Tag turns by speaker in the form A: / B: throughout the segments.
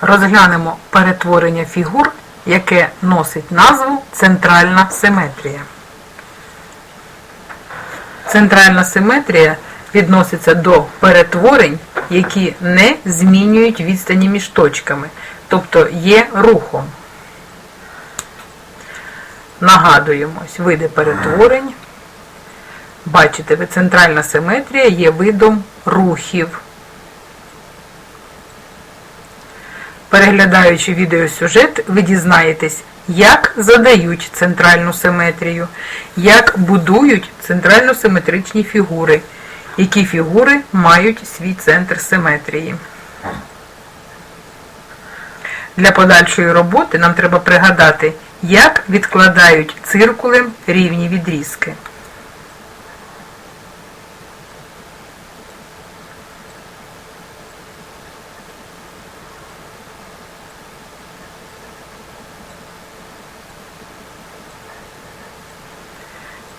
A: Розглянемо перетворення фігур, яке носить назву центральна симетрія. Центральна симетрія відноситься до перетворень, які не змінюють відстані між точками, тобто є рухом. Нагадуємо, ось види перетворень. Бачите, ви центральна симетрія є видом рухів. Переглядаючи відеосюжет, ви дізнаєтесь, як задають центральну симетрію, як будують центрально-симетричні фігури, які фігури мають свій центр симетрії. Для подальшої роботи нам треба пригадати, як відкладають циркулем рівні відрізки.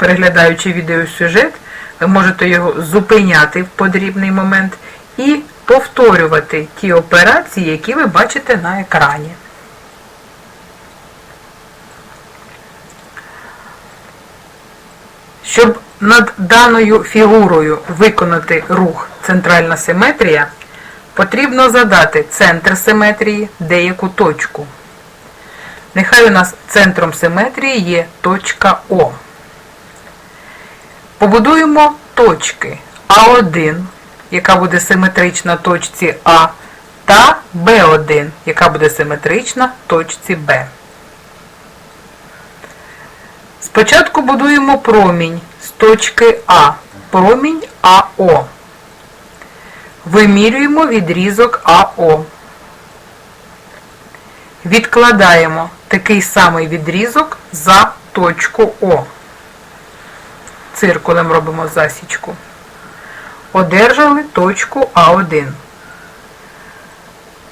A: Переглядаючи відеосюжет, ви можете його зупиняти в потрібний момент і повторювати ті операції, які ви бачите на екрані. Щоб над даною фігурою виконати рух центральна симетрія, потрібно задати центр симетрії деяку точку. Нехай у нас центром симетрії є точка О. Побудуємо точки А1, яка буде симетрична точці А, та Б1, яка буде симетрична точці Б. Спочатку будуємо промінь з точки А, промінь АО. Вимірюємо відрізок АО. Відкладаємо такий самий відрізок за точку О циркулем робимо засічку. Одержали точку А1.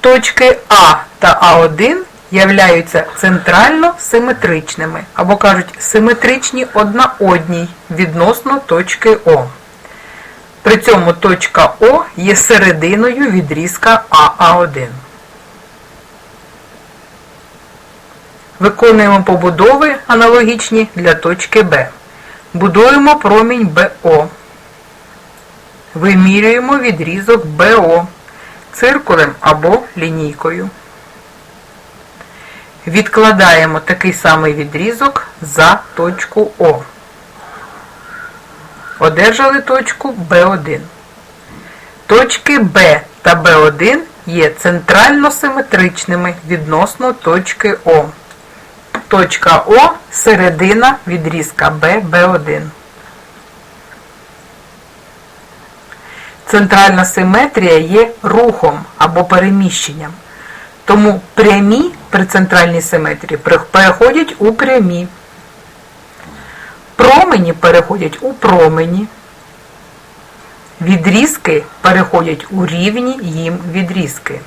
A: Точки А та А1 являються центрально симетричними, або кажуть, симетричні одна одній відносно точки О. При цьому точка О є серединою відрізка АА1. Виконуємо побудови аналогічні для точки Б. Будуємо промінь БО. Вимірюємо відрізок БО циркулем або лінійкою. Відкладаємо такий самий відрізок за точку О. Одержали точку Б1. Точки Б та Б1 є центрально симетричними відносно точки О. Точка О середина відрізка Б, Б1. Центральна симетрія є рухом або переміщенням. Тому прямі при центральній симетрії переходять у прямі. Промені переходять у промені. Відрізки переходять у рівні їм відрізки.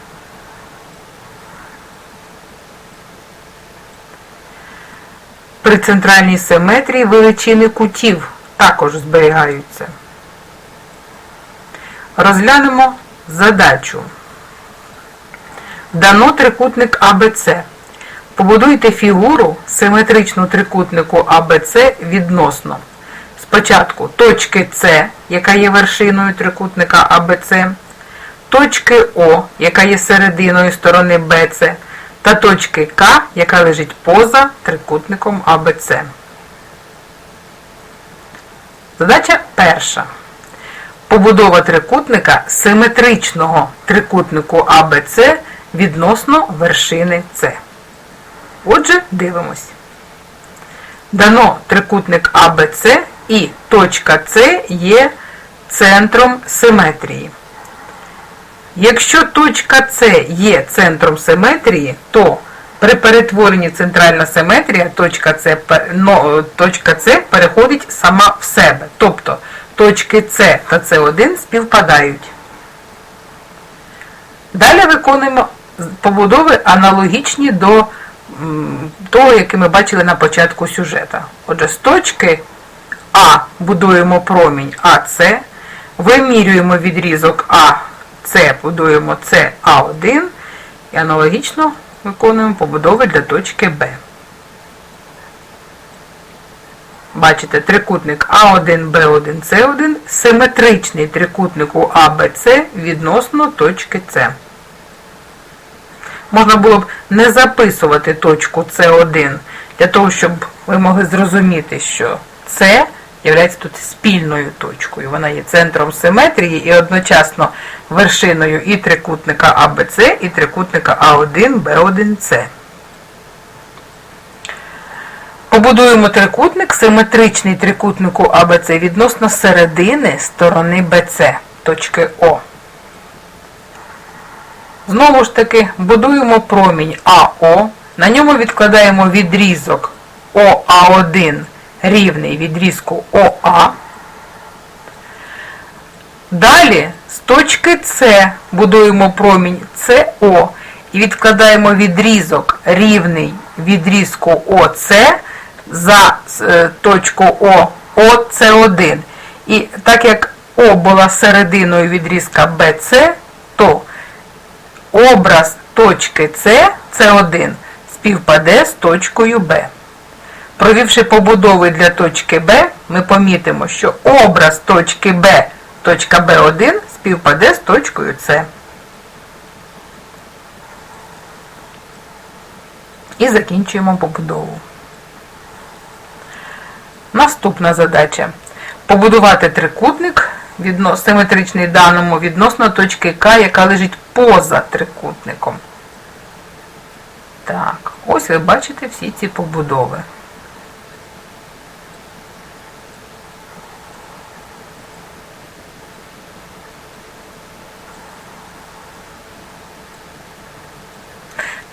A: При центральній симетрії величини кутів також зберігаються. Розглянемо задачу. Дано трикутник АБЦ. Побудуйте фігуру симетричну трикутнику АБЦ відносно. Спочатку точки С, яка є вершиною трикутника АБЦ, точки О, яка є серединою сторони БЦ, та точки К, яка лежить поза трикутником АБЦ. Задача перша. Побудова трикутника симетричного трикутнику АБЦ відносно вершини С. Отже, дивимось. Дано трикутник АБЦ і точка С є центром симетрії. Якщо точка С є центром симетрії, то при перетворенні центральна симетрія точка С, но, точка С переходить сама в себе. Тобто точки С та С1 співпадають. Далі виконуємо побудови аналогічні до того, який ми бачили на початку сюжета. Отже, з точки А будуємо промінь АС, вимірюємо відрізок А, С, будуємо СА1 І аналогічно виконуємо побудови для точки Б. Бачите, трикутник А1, Б1, С1 симетричний трикутнику АБЦ відносно точки С. Можна було б не записувати точку С1 для того, щоб ви могли зрозуміти, що С є тут спільною точкою. Вона є центром симетрії і одночасно вершиною і трикутника АБЦ, і трикутника А1, Б1, С. Побудуємо трикутник, симетричний трикутнику АБЦ відносно середини сторони БЦ, точки О. Знову ж таки, будуємо промінь АО, на ньому відкладаємо відрізок ОА1 рівний відрізку ОА. Далі з точки С будуємо промінь СО і відкладаємо відрізок рівний відрізку ОС за е, точку О, ОС1. І так як О була серединою відрізка БЦ, то образ точки С, С1, співпаде з точкою Б. Провівши побудови для точки Б, ми помітимо, що образ точки Б, точка Б1 співпаде з точкою С. І закінчуємо побудову. Наступна задача. Побудувати трикутник симетричний даному відносно точки К, яка лежить поза трикутником. Так, ось ви бачите всі ці побудови.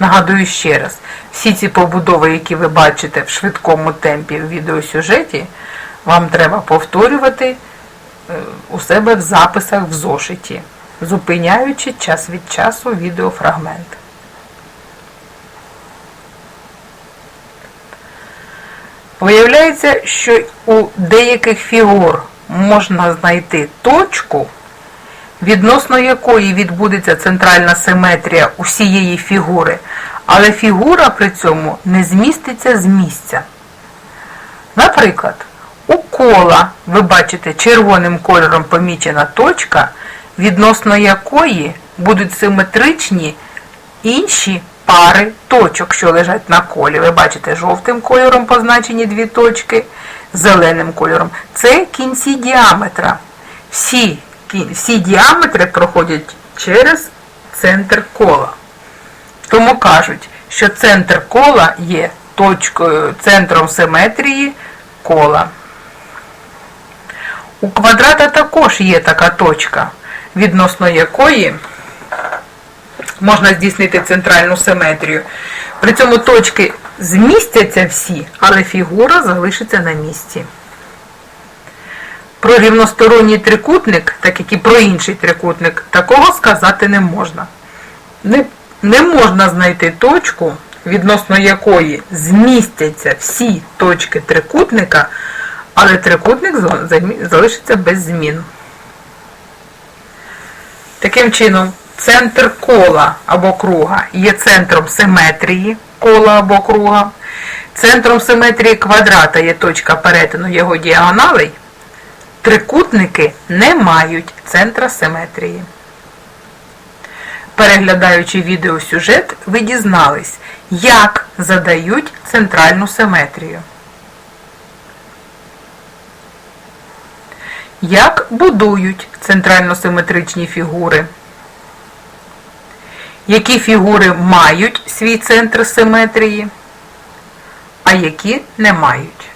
A: Нагадую ще раз, всі ці побудови, які ви бачите в швидкому темпі в відеосюжеті, вам треба повторювати е, у себе в записах в зошиті, зупиняючи час від часу відеофрагмент. Виявляється, що у деяких фігур можна знайти точку, відносно якої відбудеться центральна симетрія усієї фігури, але фігура при цьому не зміститься з місця. Наприклад, у кола ви бачите червоним кольором помічена точка, відносно якої будуть симетричні інші пари точок, що лежать на колі. Ви бачите жовтим кольором позначені дві точки, зеленим кольором. Це кінці діаметра. Всі, всі діаметри проходять через центр кола. Тому кажуть, що центр кола є точкою, центром симетрії кола. У квадрата також є така точка, відносно якої можна здійснити центральну симетрію. При цьому точки змістяться всі, але фігура залишиться на місці. Про рівносторонній трикутник, так як і про інший трикутник, такого сказати не можна. Не, не можна знайти точку, відносно якої змістяться всі точки трикутника, але трикутник залишиться без змін. Таким чином, центр кола або круга є центром симетрії кола або круга. Центром симетрії квадрата є точка перетину його діагоналей. Трикутники не мають центра симетрії. Переглядаючи відеосюжет, ви дізнались, як задають центральну симетрію. Як будують центрально-симетричні фігури? Які фігури мають свій центр симетрії, а які не мають?